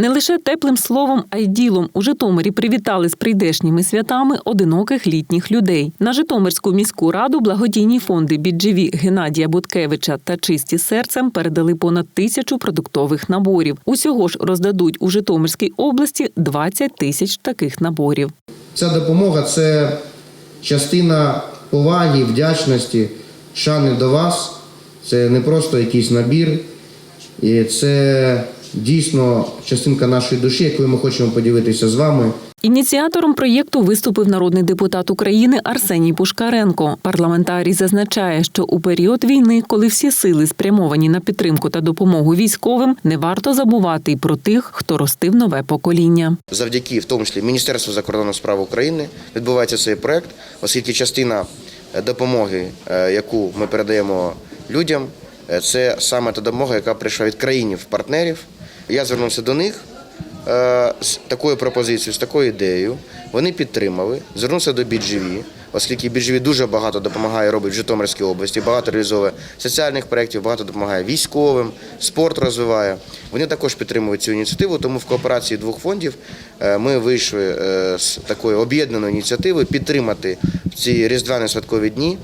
Не лише теплим словом, а й ділом у Житомирі привітали з прийдешніми святами одиноких літніх людей. На Житомирську міську раду благодійні фонди «Біджеві» Геннадія Буткевича та чисті серцем передали понад тисячу продуктових наборів. Усього ж роздадуть у Житомирській області 20 тисяч таких наборів. Ця допомога це частина поваги, вдячності, шани до вас. Це не просто якийсь набір, це дійсно частинка нашої душі, якою ми хочемо поділитися з вами. Ініціатором проєкту виступив народний депутат України Арсеній Пушкаренко. Парламентарій зазначає, що у період війни, коли всі сили спрямовані на підтримку та допомогу військовим, не варто забувати й про тих, хто ростив нове покоління. Завдяки, в тому числі, Міністерству закордонних справ України відбувається цей проект, оскільки частина е, допомоги, е, яку ми передаємо людям, е, це саме та допомога, яка прийшла від країнів-партнерів. Я звернувся до них е, з такою пропозицією, з такою ідеєю. Вони підтримали, звернувся до BGV, оскільки BGV дуже багато допомагає робить в Житомирській області, багато реалізовує соціальних проєктів, багато допомагає військовим, спорт розвиває. Вони також підтримують цю ініціативу, тому в кооперації двох фондів е, ми вийшли е, з такою об'єднаною ініціативою підтримати в ці різдвяні святкові дні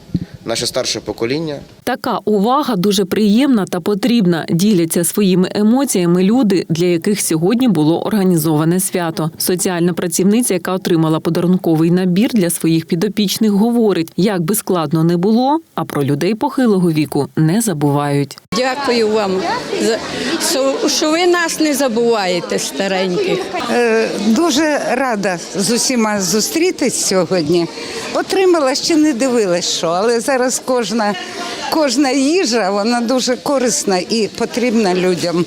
наше старше покоління, Така увага дуже приємна та потрібна. Діляться своїми емоціями люди, для яких сьогодні було організоване свято. Соціальна працівниця, яка отримала подарунковий набір для своїх підопічних, говорить: як би складно не було, а про людей похилого віку не забувають. Дякую вам, за що- що ви нас не забуваєте, стареньких. Е, Дуже рада з усіма зустрітись сьогодні. Отримала ще не дивилась, що, але зараз кожна, кожна їжа вона дуже корисна і потрібна людям.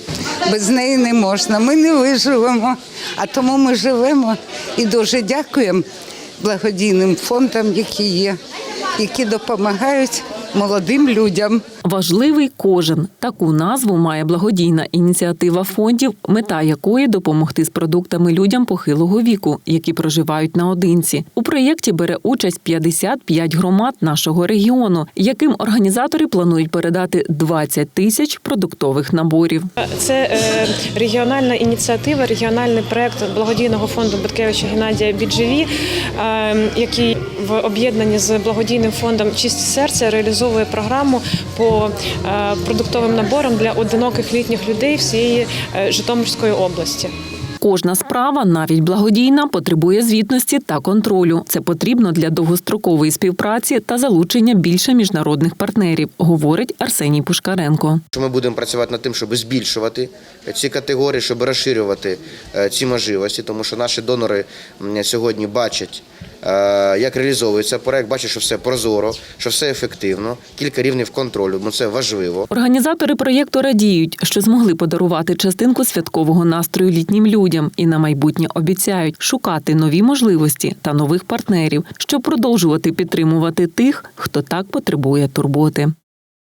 Без неї не можна. Ми не виживемо, а тому ми живемо і дуже дякуємо благодійним фондам, які є, які допомагають молодим людям. Важливий кожен таку назву має благодійна ініціатива фондів, мета якої допомогти з продуктами людям похилого віку, які проживають наодинці. У проєкті бере участь 55 громад нашого регіону, яким організатори планують передати 20 тисяч продуктових наборів. Це е, регіональна ініціатива, регіональний проект благодійного фонду Баткевича Геннадія Біджеві, е, який в об'єднанні з благодійним фондом Чисті серця реалізовує програму по е, продуктовим наборам для одиноких літніх людей всієї е, Житомирської області. Кожна справа, навіть благодійна, потребує звітності та контролю. Це потрібно для довгострокової співпраці та залучення більше міжнародних партнерів, говорить Арсеній Пушкаренко. ми будемо працювати над тим, щоб збільшувати ці категорії, щоб розширювати е, ці можливості, тому що наші донори сьогодні бачать, як реалізовується проект, бачить, що все прозоро, що все ефективно, кілька рівнів контролю, бо це важливо. Організатори проєкту радіють, що змогли подарувати частинку святкового настрою літнім людям і на майбутнє обіцяють шукати нові можливості та нових партнерів, щоб продовжувати підтримувати тих, хто так потребує турботи.